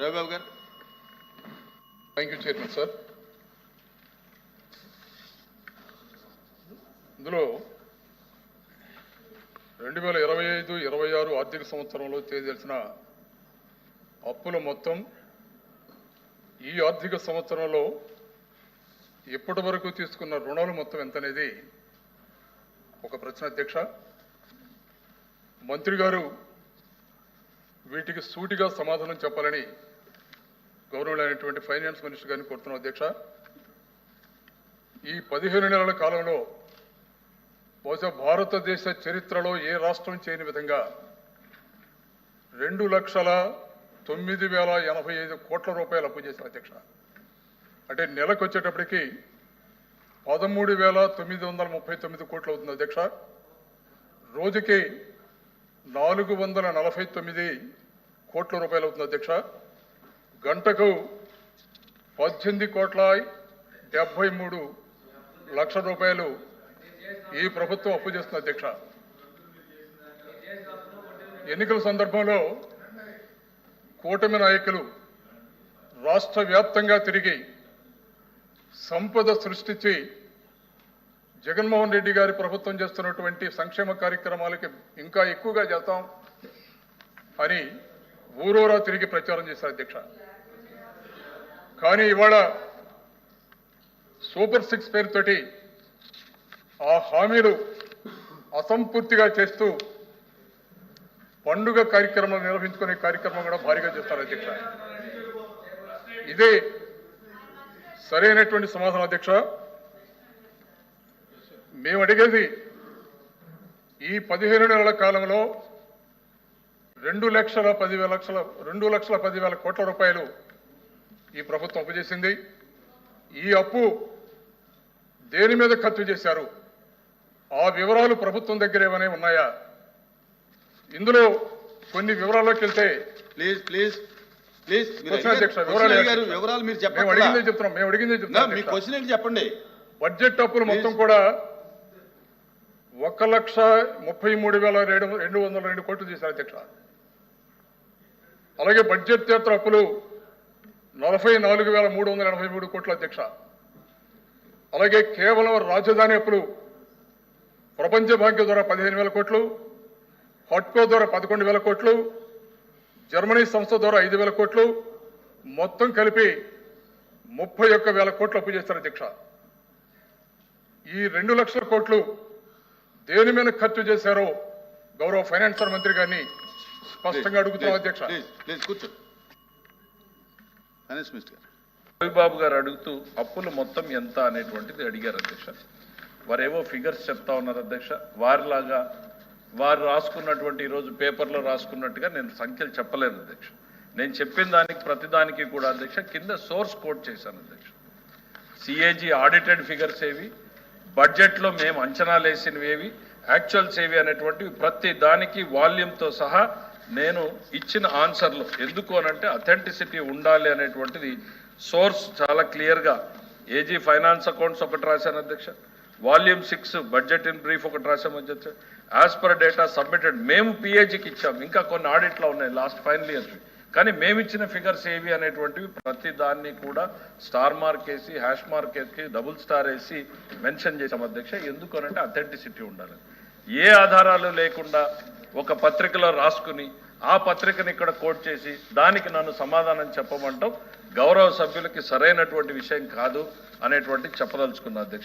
రవిబాబు గారు. Thank you chairman sir ఇందులో రెండు వేల ఇరవై ఐదు ఇరవై ఆరు ఆర్థిక సంవత్సరంలో చేయదలిసిన అప్పుల మొత్తం ఈ ఆర్థిక సంవత్సరంలో ఇప్పటి వరకు తీసుకున్న రుణాలు మొత్తం ఎంత అనేది ఒక ప్రశ్న అధ్యక్ష. మంత్రి గారు వీటికి సూటిగా సమాధానం చెప్పాలని గౌరవులైనటువంటి ఫైనాన్స్ మినిస్టర్ గారిని కోరుతున్నాం అధ్యక్ష. ఈ పదిహేను నెలల కాలంలో బహుశా భారతదేశ చరిత్రలో ఏ రాష్ట్రం చేయని విధంగా రెండు లక్షల తొమ్మిది వేల ఎనభై ఐదు కోట్ల రూపాయలు అప్పు చేశారు అధ్యక్ష. అంటే నెలకు వచ్చేటప్పటికి పదమూడు వేల తొమ్మిది వందల ముప్పై తొమ్మిది కోట్లు అవుతుంది అధ్యక్ష. రోజుకి నాలుగు వందల నలభై తొమ్మిది కోట్ల రూపాయలు అవుతుంది అధ్యక్ష. గంటకు పద్దెనిమిది కోట్ల డెబ్బై మూడు లక్ష రూపాయలు ఈ ప్రభుత్వం అప్పు చేస్తుంది అధ్యక్ష. ఎన్నికల సందర్భంలో కూటమి నాయకులు రాష్ట్ర వ్యాప్తంగా తిరిగి సంపద సృష్టించి జగన్మోహన్ రెడ్డి గారి ప్రభుత్వం చేస్తున్నటువంటి సంక్షేమ కార్యక్రమాలకి ఇంకా ఎక్కువగా చేస్తాం అని ఊరూరా తిరిగి ప్రచారం చేశారు అధ్యక్ష. కానీ ఇవాళ సూపర్ సిక్స్ పేరుతోటి ఆ హామీలు అసంపూర్తిగా చేస్తూ పండుగ కార్యక్రమాలు నిర్వహించుకునే కార్యక్రమం కూడా భారీగా చేస్తారు అధ్యక్ష. ఇదే సరైనటువంటి సమాధానం అధ్యక్ష. మేము అడిగేది ఈ పదిహేను నెలల కాలంలో రెండు లక్షల పదివేల లక్షల రెండు లక్షల పదివేల కోట్ల రూపాయలు ఈ ప్రభుత్వం అప్పు చేసింది. ఈ అప్పు దేని మీద ఖర్చు చేశారు? ఆ వివరాలు ప్రభుత్వం దగ్గర ఏమైనా ఉన్నాయా? ఇందులో కొన్ని వివరాల్లోకి వెళ్తే ప్లీజ్ ప్లీజ్ ప్లీజ్ వివరాలు మీరు చెప్పండి. అడిగిందే చెప్తున్నాం మేము అడిగిందే చెప్తున్నాం మీ అధ్యక్ష. క్వశ్చన్ ఏంటి చెప్పండి. బడ్జెట్ అప్పులు మొత్తం కూడా ఒక లక్ష ముప్పై మూడు వేల రెండు రెండు వందల రెండు కోట్లు చేశారు అధ్యక్ష. అలాగే బడ్జెట్ చేత అప్పులు నలభై నాలుగు వేల మూడు వందల ఎనభై మూడు కోట్ల అధ్యక్ష. అలాగే కేవలం రాజధాని అప్పులు ప్రపంచ బ్యాంకు ద్వారా పదిహేను వేల కోట్లు హట్కో ద్వారా పదకొండు వేల కోట్లు జర్మనీ సంస్థ ద్వారా ఐదు వేల కోట్లు మొత్తం కలిపి ముప్పై ఒక్క వేల కోట్లు అప్పు చేశారు అధ్యక్ష. ఈ రెండు లక్షల కోట్లు దేని మీద ఖర్చు చేశారో గౌరవ ఫైనాన్సర్ మంత్రి గారిని స్పష్టంగా అడుగుతున్నాం అధ్యక్ష. ఫైనాన్స్ మినిస్టర్ గారు. రవిబాబు గారు అడుగుతూ అప్పులు మొత్తం ఎంత? అనేటువంటిది అడిగారు అధ్యక్ష. వారేవో ఫిగర్స్ చెప్తా ఉన్నారు అధ్యక్ష. వారిలాగా వారు రాసుకున్నటువంటి ఈరోజు పేపర్లో రాసుకున్నట్టుగా నేను సంఖ్యలు చెప్పలేను అధ్యక్ష. నేను చెప్పిన దానికి ప్రతిదానికి కూడా అధ్యక్ష కింద సోర్స్ కోట్ చేశాను అధ్యక్ష. సిఏజీ ఆడిటెడ్ ఫిగర్స్ ఏవి బడ్జెట్లో మేము అంచనాలు వేసినవి ఏవి యాక్చువల్స్ ఏవి అనేటువంటివి ప్రతి దానికి వాల్యూమ్తో సహా నేను ఇచ్చిన ఆన్సర్లు ఎందుకు అనంటే అథెంటిసిటీ ఉండాలి అనేటువంటిది సోర్స్ చాలా క్లియర్గా ఏజీ ఫైనాన్స్ అకౌంట్స్ ఒకటి రాశాను అధ్యక్ష. Volume six budget in brief ఒకటి రాశాము అధ్యక్ష. యాజ్ పర్ డేటా సబ్మిటెడ్ మేము పిఏజీకి ఇచ్చాం. ఇంకా కొన్ని ఆడిట్లో ఉన్నాయి లాస్ట్ ఫైనల్ ఇయర్స్ కానీ మేము ఇచ్చిన ఫిగర్స్ ఏవి అనేటువంటివి ప్రతి దాన్ని కూడా స్టార్ మార్క్ వేసి హ్యాష్ మార్క్ వేసి డబుల్ స్టార్ వేసి మెన్షన్ చేసాం అధ్యక్ష. ఎందుకు అనంటే అథెంటిసిటీ ఉండాలి. ఏ ఆధారాలు లేకుండా ఒక పత్రికలో రాసుకుని ఆ పత్రికని ఇక్కడ కోట్ చేసి దానికి నన్ను సమాధానం చెప్పమంటాం గౌరవ సభ్యులకి సరైనటువంటి విషయం కాదు అనేటువంటి చెప్పదలుచుకున్న అధ్యక్ష